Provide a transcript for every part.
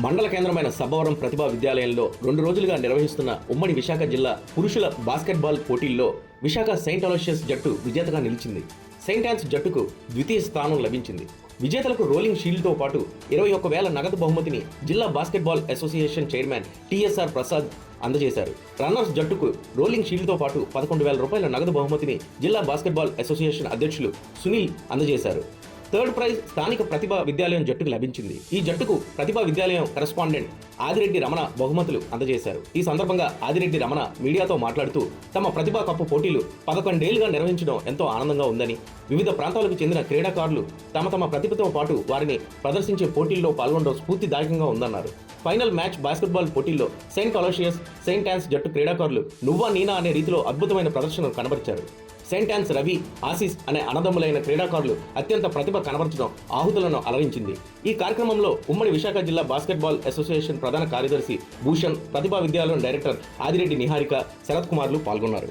మండల కేంద్రమైన సబ్బవరం ప్రతిభా విద్యాలయంలో రెండు రోజులుగా నిర్వహిస్తున్న ఉమ్మడి విశాఖ జిల్లా పురుషుల బాస్కెట్బాల్ పోటీల్లో విశాఖ సెయింట్ అలోషియస్ జట్టు విజేతగా నిలిచింది. సెయింట్ ఆన్స్ జట్టుకు ద్వితీయ స్థానం లభించింది. విజేతలకు రోలింగ్ షీల్డ్తో పాటు ఇరవై ఒక్క వేల నగదు బహుమతిని జిల్లా basketball association chairman TSR Prasad అందజేశారు. రన్నర్స్ జట్టుకు రోలింగ్ షీల్డ్తో పాటు పదకొండు వేల రూపాయల నగదు బహుమతిని జిల్లా బాస్కెట్బాల్ అసోసియేషన్ అధ్యక్షులు సునీల్ అందజేశారు. థర్డ్ ప్రైజ్ స్థానిక ప్రతిభా విద్యాలయం జట్టుకు లభించింది. ఈ జట్టుకు ప్రతిభా విద్యాలయం కరెస్పాండెంట్ ఆదిరెడ్డి రమణ బహుమతులు అందజేశారు. ఈ సందర్భంగా ఆదిరెడ్డి రమణ మీడియాతో మాట్లాడుతూ తమ ప్రతిభా కప్పు పోటీలు పదకొండేళ్ళుగా నిర్వహించడం ఎంతో ఆనందంగా ఉందని వివిధ ప్రాంతాలకు చెందిన క్రీడాకారులు తమ తమ ప్రతిభతో పాటు వారిని ప్రదర్శించే పోటీల్లో పాల్గొనడం స్ఫూర్తిదాయకంగా ఉందన్నారు. ఫైనల్ మ్యాచ్ బాస్కెట్బాల్ పోటీల్లో సెయింట్ కలోషియస్ సెయింట్ యాన్స్ జట్టు క్రీడాకారులు నువ్వా నీనా అనే రీతిలో అద్భుతమైన ప్రదర్శనలు కనబరిచారు. సెయింట్ రవి ఆశీస్ అనే అనదమ్ములైన క్రీడాకారులు అత్యంత ప్రతిభ కనబరచడం ఆహుతులను అలరించింది. ఈ కార్యక్రమంలో ఉమ్మడి విశాఖ జిల్లా బాస్కెట్బాల్ అసోసియేషన్ ప్రధాన కార్యదర్శి భూషణ్ ప్రతిభా విద్యాలయం డైరెక్టర్ ఆదిరెడ్డి నిహారిక శరత్ కుమార్లు పాల్గొన్నారు.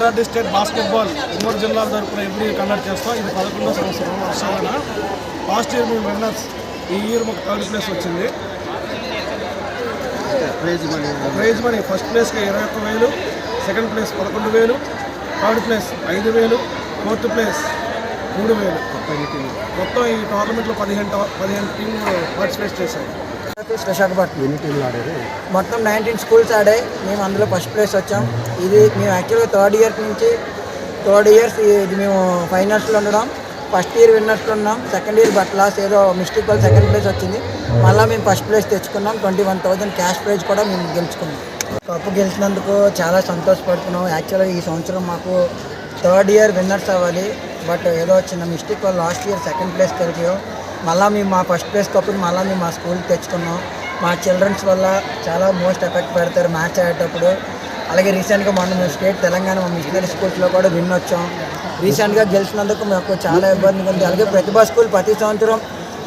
ఇంటర్ డిస్ట్రిక్ట్ బాస్కెట్బాల్ ఉమ్మడి జిల్లా తరపున ఎవ్రీ కండక్ట్ చేస్తాం. ఇది పదకొండో సంవత్సరం. వర్షాలన లాస్ట్ ఇయర్ మేము విన్నర్స్ ఈ ఇయర్ మాకు థర్డ్ ప్లేస్ వచ్చింది. Prize money prize money first ప్లేస్కి ఇరవై ఒక్క వేలు సెకండ్ ప్లేస్ పదకొండు వేలు థర్డ్ ప్లేస్ ఐదు వేలు ఫోర్త్ ప్లేస్ మూడు వేలు. మొత్తం ఈ టోర్నమెంట్లో పదిహేను పదిహేను టీంలు పార్టిసిపేట్ చేశాయి ఆంధ్రప్రదేశ్ విశాఖపట్నం ఎన్ని టీంలు ఆడారు? మొత్తం నైన్టీన్ స్కూల్స్ ఆడాయి. మేము అందులో ఫస్ట్ ప్లేస్ వచ్చాం. ఇది మేము యాక్చువల్గా థర్డ్ ఇయర్ నుంచి థర్డ్ ఇయర్స్ ఇది మేము ఫైనల్స్లో ఉండడం ఫస్ట్ ఇయర్ విన్నర్స్లో ఉన్నాం. సెకండ్ ఇయర్ బట్ లాస్ ఏదో మిస్టేక్ వల్ల సెకండ్ ప్లేస్ వచ్చింది. మళ్ళీ మేము ఫస్ట్ ప్లేస్ తెచ్చుకున్నాం. Twenty one thousand cash prize కూడా మేము గెలుచుకున్నాం. కప్పు గెలిచినందుకు చాలా సంతోషపడుతున్నాం. యాక్చువల్గా ఈ సంవత్సరం మాకు థర్డ్ ఇయర్ విన్నర్స్ అవ్వాలి. బట్ ఏదో చిన్న మిస్టేక్ వల్ల లాస్ట్ ఇయర్ సెకండ్ ప్లేస్ కలిగాం మళ్ళీ మేము మా ఫస్ట్ ప్లేస్ కప్పుని మళ్ళీ మేము మా స్కూల్కి తెచ్చుకున్నాం. మా చిల్డ్రన్స్ వల్ల చాలా మోస్ట్ ఎఫెక్ట్ పెడతారు మ్యాచ్ ఆడేటప్పుడు. అలాగే రీసెంట్గా మొన్న మేము స్టేట్ తెలంగాణ మా మిషనరీ స్కూల్స్లో కూడా విన్ వచ్చాం. రీసెంట్గా గెలిచినందుకు మాకు చాలా ఇబ్బందిగా ఉంది. అలాగే ప్రతిభా స్కూల్ ప్రతి సంవత్సరం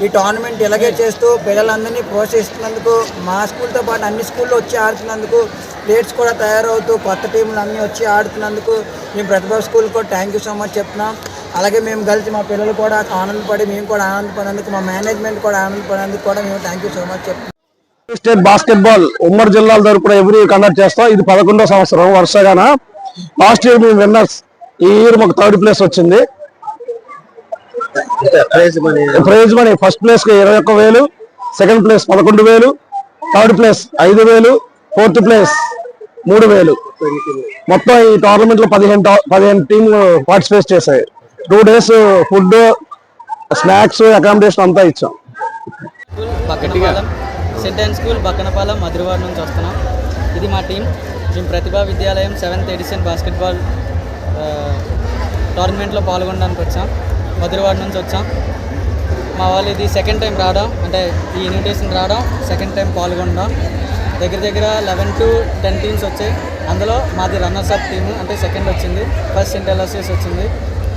ఈ టోర్నమెంట్ ఇలాగే చేస్తూ పిల్లలందరినీ ప్రోత్సహిస్తున్నందుకు మా స్కూల్తో పాటు అన్ని స్కూల్లో వచ్చి ఆడుతున్నందుకు ప్లేయర్స్ కూడా తయారవుతూ కొత్త టీంలు అన్నీ వచ్చి ఆడుతున్నందుకు మేము ప్రతిభా స్కూల్ కూడా థ్యాంక్ యూ సో మచ్ చెప్తున్నాం. అలాగే మేము కలిసి మా పిల్లలు కూడా ఆనందపడి మేము కూడా ఆనందపడినందుకు మా మేనేజ్మెంట్ కూడా ఆనందపడినందుకు కూడా మేము థ్యాంక్ యూ సో మచ్ చెప్తున్నాం స్టేట్ బాస్కెట్బాల్ ఉమ్మడి జిల్లాల తరపున ఎవ్రీ కండక్ట్ చేస్తాం. ఇది పదకొండో సంవత్సరం వర్షగాన లాస్ట్ ఇయర్ మేము విన్నర్స్ ఈ ఇయర్ మాకు థర్డ్ ప్లేస్ వచ్చింది. Prize money prize money first ప్లేస్కి ఇరవై ఒక్క వేలు సెకండ్ ప్లేస్ పదకొండు వేలు థర్డ్ ప్లేస్ ఐదు వేలు ఫోర్త్ ప్లేస్ మూడు వేలు. మొత్తం ఈ టోర్నమెంట్లో పదిహేను పదిహేను టీంలు పార్టిసిపేట్ చేశాయి. Two days food snacks accommodation అంతా ఇచ్చాం. School and school Bakkannapalem Madhurawada నుంచి వస్తున్నాం. ఇది మా టీం. మేము ప్రతిభా విద్యాలయం సెవెంత్ ఎడిషన్ బాస్కెట్బాల్ టోర్నమెంట్లో పాల్గొనడానికి వచ్చాం. మధురవాడ నుంచి వచ్చాం. మా వాళ్ళు ఇది సెకండ్ టైం రావడం అంటే ఈ ఇన్విటేషన్ రావడం సెకండ్ టైం పాల్గొనడం. దగ్గర దగ్గర లెవెన్ టు టెన్ టీమ్స్ వచ్చాయి. అందులో మాది రన్నర్స్ అప్ టీము అంటే సెకండ్ వచ్చింది. ఫస్ట్ సెంట్ వచ్చింది.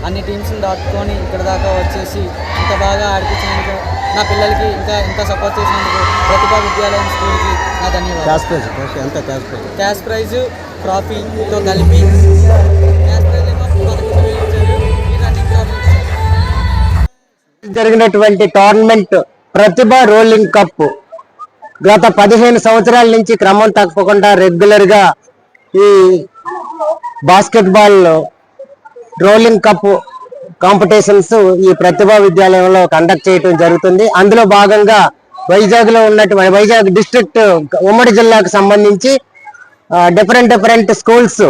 అన్ని టీమ్స్ని దాటుకొని ఇక్కడ దాకా వచ్చేసి ఇంత బాగా ఆడిపించినందుకు నా పిల్లలకి ఇంకా ఇంత సపోర్ట్ చేసినందుకు ప్రతిభా విద్యాలయం స్కూల్కి నా ధన్యవాదాలు. క్యాష్ ప్రైజ్ ఎంత క్యాష్ ప్రైజ్ క్యాష్ ప్రైజ్ ట్రాఫీతో కలిపి క్యాష్ ప్రైజ్ జరిగినటువంటి టోర్నమెంట్ ప్రతిభ రోలింగ్ కప్ గత పదిహేను సంవత్సరాల నుంచి క్రమం తప్పకుండా రెగ్యులర్గా ఈ బాస్కెట్బాల్ రోలింగ్ కప్ కాంపిటీషన్స్ ఈ ప్రతిభా విద్యాలయంలో కండక్ట్ చేయడం జరుగుతుంది. అందులో భాగంగా వైజాగ్లో ఉన్నటువంటి వైజాగ్ డిస్ట్రిక్ట్ ఉమ్మడి జిల్లాకు సంబంధించి డిఫరెంట్ డిఫరెంట్ స్కూల్స్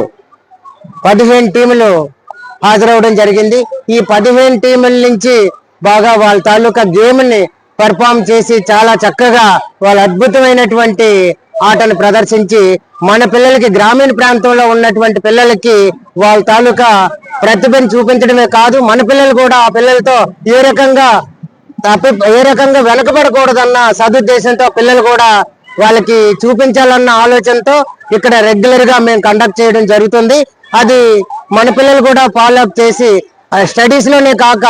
పదిహేను టీములు హాజరవడం జరిగింది. ఈ పదిహేను టీముల నుంచి బాగా వాళ్ళ తాలూకా గేమ్ని పర్ఫామ్ చేసి చాలా చక్కగా వాళ్ళు అద్భుతమైనటువంటి ఆటను ప్రదర్శించి మన పిల్లలకి గ్రామీణ ప్రాంతంలో ఉన్నటువంటి పిల్లలకి వాళ్ళ తాలూకా ప్రతిభను చూపించడమే కాదు మన పిల్లలు కూడా ఆ పిల్లలతో ఏ రకంగా తప్పి ఏ రకంగా వెనకబడకూడదన్న సదుద్దేశంతో పిల్లలు కూడా వాళ్ళకి చూపించాలన్న ఆలోచనతో ఇక్కడ రెగ్యులర్గా మేము కండక్ట్ చేయడం జరుగుతుంది. అది మన పిల్లలు కూడా ఫాలో అప్ చేసి స్టడీస్లోనే కాక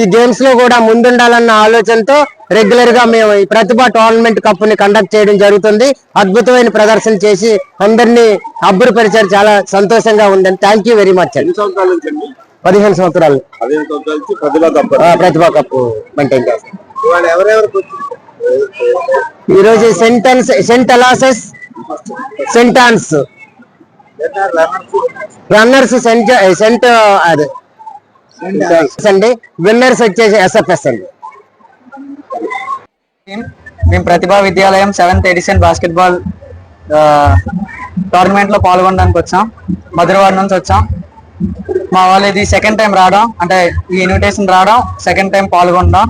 ఈ గేమ్స్లో కూడా ముందుండాలన్న ఆలోచనతో రెగ్యులర్గా మేము ఈ ప్రతిభ టోర్నమెంట్ కప్ని కండక్ట్ చేయడం జరుగుతుంది. అద్భుతమైన ప్రదర్శన చేసి అందరినీ అబ్బురపరిచారు. చాలా సంతోషంగా ఉందండి. థ్యాంక్ యూ వెరీ మచ్ అండి. పదిహేను సంవత్సరాలు. ప్రతిభా కప్ మెయింటైన్ చేస్తాం. ఇవాళ ఎవరెవరు ఈ రోజు సెంటెన్స్ saint Aloysius sentence runners saint saint అది. అండి విన్నర్స్ వచ్చేసి ఎస్ఎఫ్ఎస్ అండి. మేము ప్రతిభా విద్యాలయం సెవెంత్ ఎడిషన్ బాస్కెట్బాల్ టోర్నమెంట్లో పాల్గొనడానికి వచ్చాం. మధురవాడ నుంచి వచ్చాం. మా వాళ్ళు ఇది సెకండ్ టైం రావడం అంటే ఈ ఇన్విటేషన్ రావడం సెకండ్ టైం పాల్గొనడం.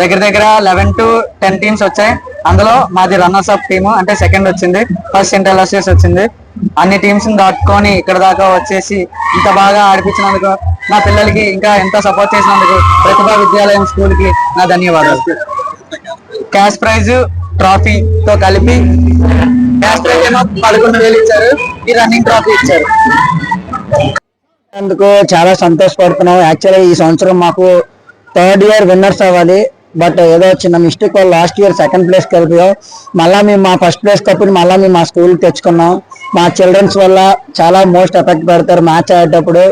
దగ్గర దగ్గర లెవెన్ టు టెన్ టీమ్స్ వచ్చాయి. అందులో మాది రన్నర్స్ అప్ టీమ్ అంటే సెకండ్ వచ్చింది. ఫస్ట్ ఇంటర్ వచ్చింది. అన్ని టీమ్స్ దాటుకొని ఇక్కడ దాకా వచ్చేసి ఇంత బాగా ఆడిపించినందుకు నా పిల్లలకి ఇంకా ఎంత సపోర్ట్ చేసినందుకు ప్రతిభా విద్యాలయం స్కూల్కి నా ధన్యవాదాలు. క్యాష్ ప్రైజ్ ట్రాఫీ తో కలిపి క్యాష్ ప్రైజ్ ఏమో పదకొండు వేలు ఇచ్చారు. ఈ రన్నింగ్ ట్రాఫీ ఇచ్చారు. అందుకు చాలా సంతోషపడుతున్నాం. యాక్చువల్లీ ఈ సంవత్సరం మాకు థర్డ్ ఇయర్ విన్నర్స్ అవ్వాలి. బట్ ఏదో చిన్న మిస్టేక్ వల్ల లాస్ట్ ఇయర్ సెకండ్ ప్లేస్ కలిపాం మళ్ళా మేము మా ఫస్ట్ ప్లేస్ కప్పుని మళ్ళీ మేము మా స్కూల్ తెచ్చుకున్నాం. మా చిల్డ్రన్స్ వల్ల చాలా మోస్ట్ ఎఫెక్ట్ పెడతారు మ్యాచ్ ఆడేటప్పుడు.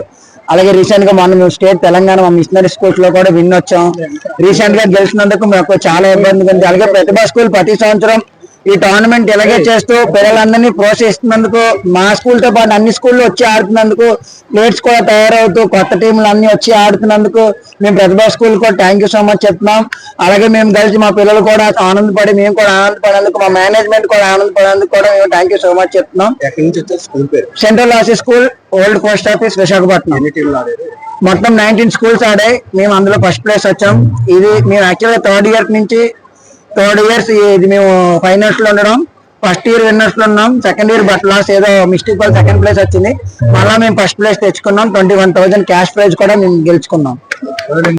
అలాగే రీసెంట్గా మనం స్టేట్ తెలంగాణ మా మిషనరీ స్కూల్స్లో కూడా విన్ వచ్చాం. రీసెంట్గా గెలిచినందుకు మాకు చాలా ఇబ్బంది ఉంది. అలాగే ప్రతిభా స్కూల్ ప్రతి సంవత్సరం ఈ టోర్నమెంట్ ఇలాగే చేస్తూ పిల్లలందరినీ ప్రోత్సహిస్తున్నందుకు మా స్కూల్తో పాటు అన్ని స్కూల్లో వచ్చి ఆడుతున్నందుకు ప్లేయర్స్ కూడా తయారవుతూ కొత్త టీంలు అన్ని వచ్చి ఆడుతున్నందుకు మేము ప్రతిభా స్కూల్ కూడా థ్యాంక్ యూ సో మచ్ చెప్తున్నాం. అలాగే మేము కలిసి మా పిల్లలు కూడా ఆనందపడి మేము కూడా ఆనందపడేందుకు మా మేనేజ్మెంట్ కూడా ఆనందపడేందుకు కూడా మేము థ్యాంక్ యూ సో మచ్ చెప్తున్నాం. Central office school old post office Visakhapatnam మొత్తం నైన్టీన్ స్కూల్స్ ఆడాయి. మేము అందులో ఫస్ట్ ప్లేస్ వచ్చాం. ఇది మేము యాక్చువల్గా థర్డ్ ఇయర్ నుంచి థర్డ్ ఇయర్స్ ఇది మేము ఫైనల్స్లో ఉండడం. ఫస్ట్ ఇయర్ విన్నర్స్లో ఉన్నాం. సెకండ్ ఇయర్ బట్ లాస్ ఏదో మిస్టేక్ వల్ల సెకండ్ ప్లేస్ వచ్చింది. మళ్ళీ మేము ఫస్ట్ ప్లేస్ తెచ్చుకున్నాం. Twenty one thousand cash prize కూడా మేము గెలుచుకున్నాం.